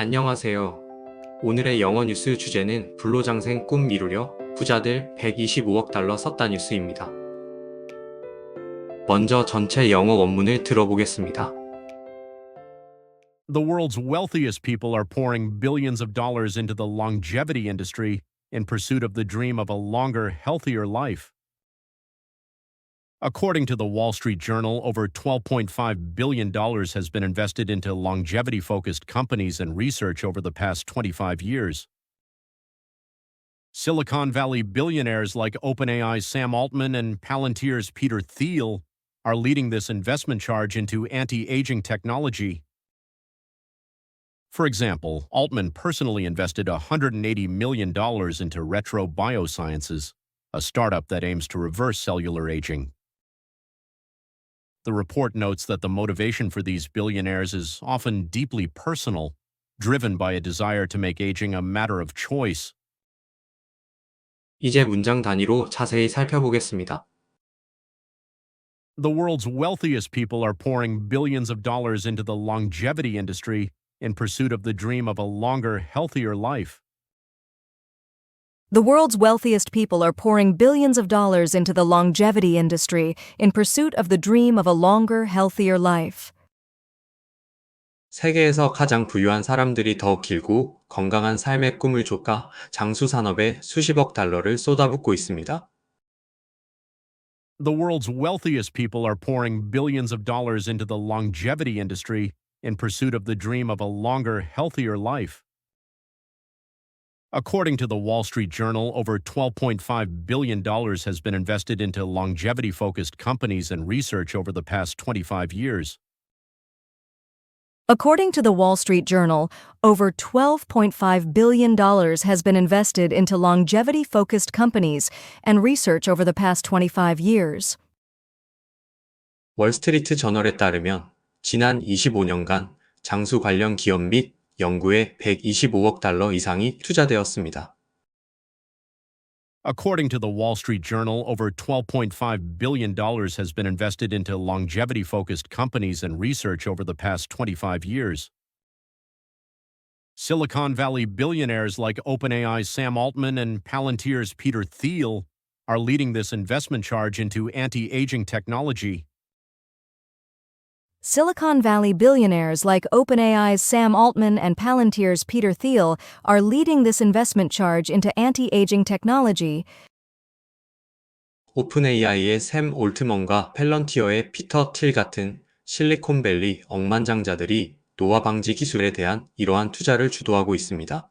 안녕하세요. 오늘의 영어 뉴스 주제는 불로장생 꿈 이루려 부자들 125억 달러 썼다 뉴스입니다. 먼저 전체 영어 원문을 들어보겠습니다. The world's wealthiest people are pouring billions of dollars into the longevity industry in pursuit of the dream of a longer, healthier life. According to the Wall Street Journal, over $12.5 billion has been invested into longevity focused companies and research over the past 25 years. Silicon Valley billionaires like OpenAI's Sam Altman and Palantir's Peter Thiel are leading this investment charge into anti aging technology. For example, Altman personally invested $180 million into Retro Biosciences, a startup that aims to reverse cellular aging. The report notes that the motivation for these billionaires is often deeply personal, driven by a desire to make aging a matter of choice. 이제 문장 단위로 자세히 살펴보겠습니다. The world's wealthiest people are pouring billions of dollars into the longevity industry in pursuit of the dream of a longer, healthier life. The world's wealthiest people are pouring billions of dollars into the longevity industry in pursuit of the dream of a longer, healthier life. 세계에서 가장 부유한 사람들이 더 길고 건강한 삶의 꿈을 쫓아 장수 산업에 수십억 달러를 쏟아붓고 있습니다. The world's wealthiest people are pouring billions of dollars into the longevity industry in pursuit of the dream of a longer, healthier life. According to the Wall Street Journal, over $12.5 billion has been invested into longevity focused companies and research over the past 25 years. According to the Wall Street Journal, over $12.5 billion has been invested into longevity focused companies and research over the past 25 years. 월스트리트 저널에 따르면 지난 25년간 장수 관련 기업 및 연구에 125억 달러 이상이 투자되었습니다. According to the Wall Street Journal, over $12.5 billion has been invested into longevity focused companies and research over the past 25 years. Silicon Valley billionaires like OpenAI's Sam Altman and Palantir's Peter Thiel are leading this investment charge into anti aging technology. Silicon Valley billionaires like OpenAI's Sam Altman and Palantir's Peter Thiel are leading this investment charge into anti aging technology. 오픈AI의 샘 올트먼과 펠런티어의 피터 틸 같은 실리콘밸리 억만장자들이 노화 방지 기술에 대한 이러한 투자를 주도하고 있습니다.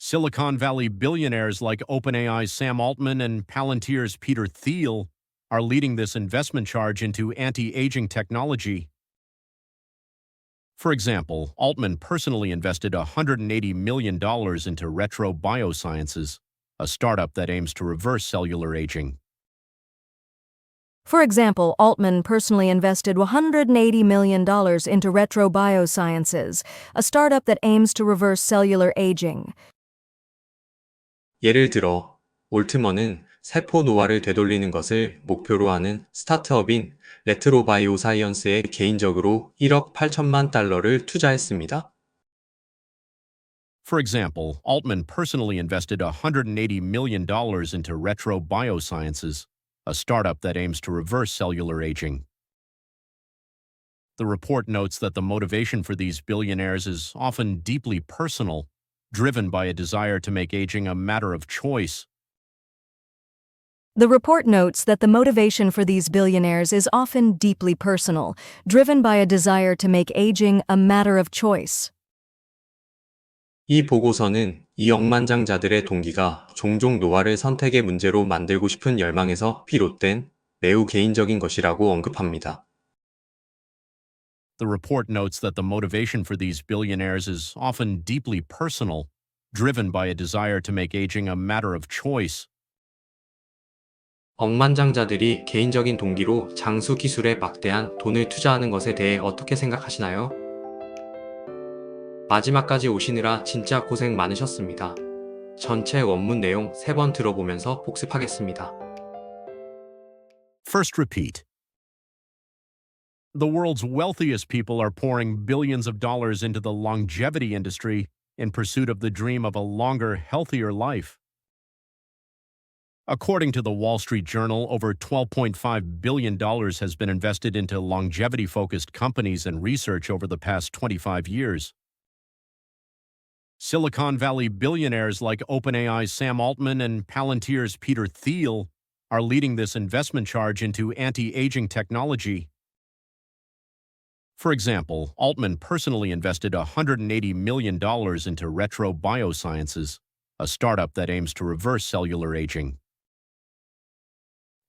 Silicon Valley billionaires like OpenAI's Sam Altman and Palantir's Peter Thiel are leading this investment charge into anti aging technology. For example, Altman personally invested $180 million into Retro Biosciences, a startup that aims to reverse cellular aging. For example, Altman personally invested $180 million into Retro Biosciences, a startup that aims to reverse cellular aging. 예를 들어 올트먼은 세포 노화를 되돌리는 것을 목표로 하는 스타트업인 레트로바이오 사이언스에 개인적으로 1억 8천만 달러를 투자했습니다. For example, Altman personally invested $180 million into Retro Biosciences, a startup that aims to reverse cellular aging. The report notes that the motivation for these billionaires is often deeply personal, driven by a desire to make aging a matter of choice. The report notes that the motivation for these billionaires is often deeply personal, driven by a desire to make aging a matter of choice. 이 보고서는 이 억만장자들의 동기가 종종 노화를 선택의 문제로 만들고 싶은 열망에서 비롯된 매우 개인적인 것이라고 언급합니다. The report notes that the motivation for these billionaires is often deeply personal, driven by a desire to make aging a matter of choice. 억만장자들이 개인적인 동기로 장수 기술에 막대한 돈을 투자하는 것에 대해 어떻게 생각하시나요? 마지막까지 오시느라 진짜 고생 많으셨습니다. 전체 원문 내용 세번 들어보면서 복습하겠습니다. First repeat. The world's wealthiest people are pouring billions of dollars into the longevity industry in pursuit of the dream of a longer, healthier life. According to the Wall Street Journal, over $12.5 billion has been invested into longevity focused companies and research over the past 25 years. Silicon Valley billionaires like OpenAI's Sam Altman and Palantir's Peter Thiel are leading this investment charge into anti aging technology. For example, Altman personally invested $180 million into Retro Biosciences, a startup that aims to reverse cellular aging.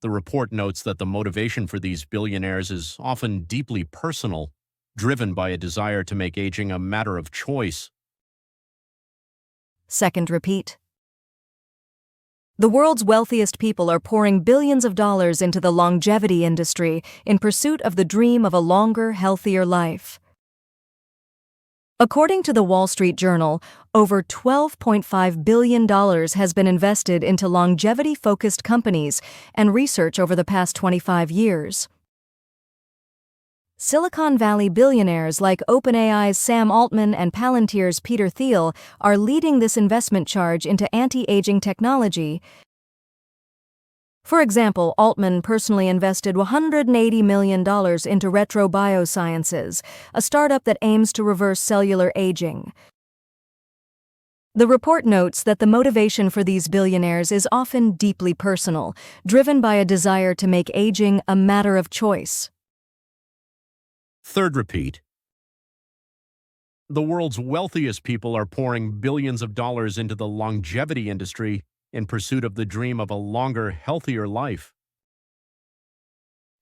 The report notes that the motivation for these billionaires is often deeply personal, driven by a desire to make aging a matter of choice. Second repeat. The world's wealthiest people are pouring billions of dollars into the longevity industry in pursuit of the dream of a longer, healthier life. According to the Wall Street Journal, over $12.5 billion has been invested into longevity focused companies and research over the past 25 years. Silicon Valley billionaires like OpenAI's Sam Altman and Palantir's Peter Thiel are leading this investment charge into anti aging technology. For example, Altman personally invested $180 million into Retro Biosciences, a startup that aims to reverse cellular aging. The report notes that the motivation for these billionaires is often deeply personal, driven by a desire to make aging a matter of choice. Third repeat. The world's wealthiest people are pouring billions of dollars into the longevity industry in pursuit of the dream of a longer, healthier life.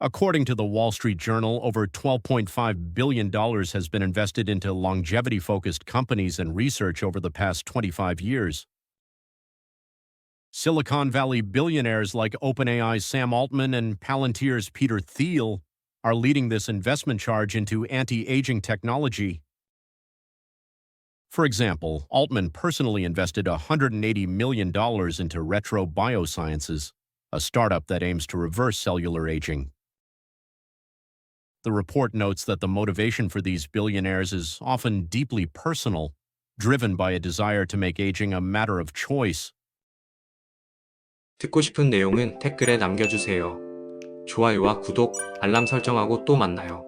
According to the Wall Street Journal, over $12.5 billion has been invested into longevity focused companies and research over the past 25 years. Silicon Valley billionaires like OpenAI's Sam Altman and Palantir's Peter Thiel are leading this investment charge into anti aging technology. For example, Altman personally invested $180 million into Retro Biosciences, a startup that aims to reverse cellular aging. The report notes that the motivation for these billionaires is often deeply personal, driven by a desire to make aging a matter of choice. 듣고 싶은 내용은 댓글에 남겨주세요. 좋아요와 구독, 알람 설정하고 또 만나요.